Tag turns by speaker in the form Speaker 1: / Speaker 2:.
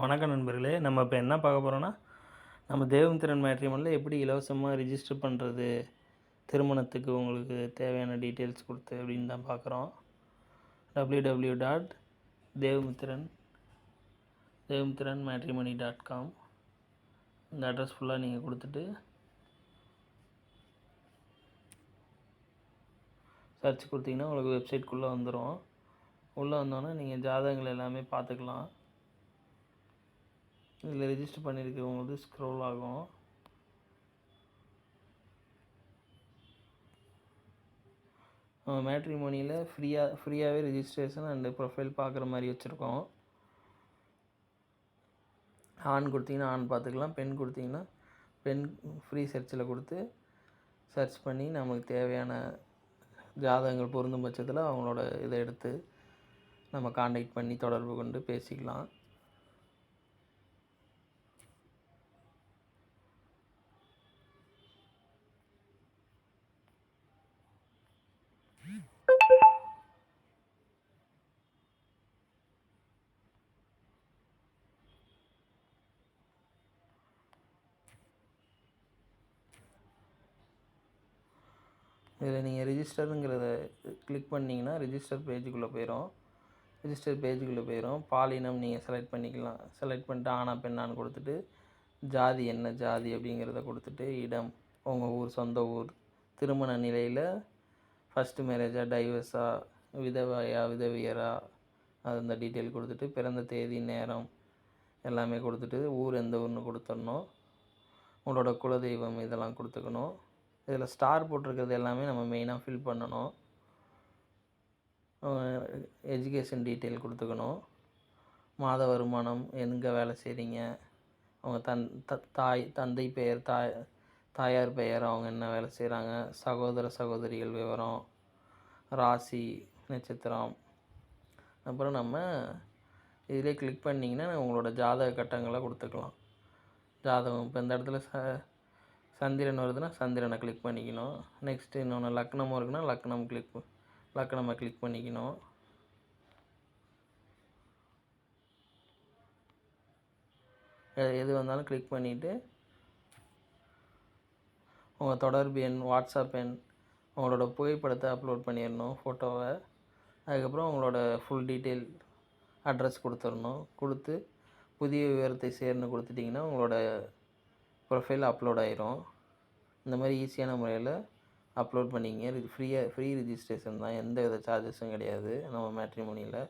Speaker 1: வணக்கம் நண்பர்களே நம்ம இப்போ என்ன பார்க்க போகிறோன்னா நம்ம தேவம் திறன் மேட்ரிமோனில் எப்படி இலவசமாக ரிஜிஸ்டர் பண்ணுறது திருமணத்துக்கு உங்களுக்கு தேவையான டீட்டெயில்ஸ் கொடுத்து அப்படின்னு தான் பார்க்குறோம். W W dot Devamithran Devamithran matrimony dot com இந்த அட்ரஸ் ஃபுல்லாக நீங்கள் கொடுத்துட்டு சர்ச் கொடுத்தீங்கன்னா உங்களுக்கு வெப்சைட்குள்ளே வந்துடும் உள்ளே வந்தோன்னே நீங்கள் ஜாதகங்கள் எல்லாமே பார்த்துக்கலாம். இதில் ரெஜிஸ்டர் பண்ணியிருக்கிறவங்களுக்கு ஸ்க்ரோல் ஆகும். மேட்ரிமோனியில் ஃப்ரீயாக ஃப்ரீயாகவே ரிஜிஸ்ட்ரேஷன் அண்டு ப்ரொஃபைல் பார்க்குற மாதிரி வச்சுருக்கோம். ஆண் கொடுத்தீங்கன்னா ஆண் பார்த்துக்கலாம் பெண் கொடுத்தீங்கன்னா பெண் ஃப்ரீ சர்ச்சில் கொடுத்து சர்ச் பண்ணி நமக்கு தேவையான ஜாதகங்கள் பொருந்தும் பட்சத்தில் அவங்களோட இதை எடுத்து நம்ம காண்டாக்ட் பண்ணி தொடர்பு கொண்டு பேசிக்கலாம். இதில் நீங்கள் ரிஜிஸ்டருங்கிறத கிளிக் பண்ணிங்கன்னா ரிஜிஸ்டர் பேஜுக்குள்ளே போயிடும் ரிஜிஸ்டர் பேஜுக்குள்ளே போயிடும் பாலினம் நீங்கள் செலக்ட் பண்ணிக்கலாம். செலக்ட் பண்ணிட்டு ஆனா பெண்ணான்னு கொடுத்துட்டு ஜாதி என்ன ஜாதி அப்படிங்கிறத கொடுத்துட்டு இடம் உங்கள் ஊர் சொந்த ஊர் திருமண நிலையில் ஃபஸ்ட்டு மேரேஜாக டைவர்ஸா விதவையா விதவியரா அது அந்த டீட்டெயில் கொடுத்துட்டு பிறந்த தேதி நேரம் எல்லாமே கொடுத்துட்டு ஊர் எந்த ஊர்னு கொடுத்துடணும். உங்களோட குலதெய்வம் இதெல்லாம் கொடுத்துக்கணும். இதில் ஸ்டார் போட்டிருக்கிறது எல்லாமே நம்ம மெயினாக ஃபில் பண்ணணும். எஜுகேஷன் டீட்டெயில் கொடுத்துக்கணும். மாத வருமானம் எங்கே வேலை செய்கிறீங்க அவங்க தன் த தாய் தந்தை பெயர் தாய் தாயார் பெயர் அவங்க என்ன வேலை செய்கிறாங்க சகோதர சகோதரிகள் விவரம் ராசி நட்சத்திரம். அப்புறம் நம்ம இதிலே கிளிக் பண்ணிங்கன்னா உங்களோட ஜாதக கட்டங்களை கொடுத்துக்கலாம். ஜாதகம் இப்போ இந்த இடத்துல ச சந்திரன் வருதுன்னா சந்திரனை கிளிக் பண்ணிக்கணும். நெக்ஸ்ட்டு இன்னொன்று லக்னம் இருக்குன்னா லக்னம் கிளிக் லக்னமாக கிளிக் பண்ணிக்கணும். எது வந்தாலும் கிளிக் பண்ணிவிட்டு உங்கள் தொடர்பு எண் வாட்ஸ்அப் எண் உங்களோட புகைப்படத்தை அப்லோட் பண்ணிடணும் ஃபோட்டோவை அதுக்கப்புறம் உங்களோட ஃபுல் டீட்டெயில் அட்ரஸ் கொடுத்துடணும். கொடுத்து புதிய விவரத்தை சேர்ந்து கொடுத்துட்டிங்கன்னா உங்களோட ப்ரொஃபைல் அப்லோட் ஆயிரும். இந்த மாதிரி ஈஸியான முறையில் அப்லோட் பண்ணிங்க. ஃப்ரீயாக ஃப்ரீ ரிஜிஸ்ட்ரேஷன் தான். எந்த வித சார்ஜஸும் கிடையாது. நம்ம மேட்ரிமோனியில்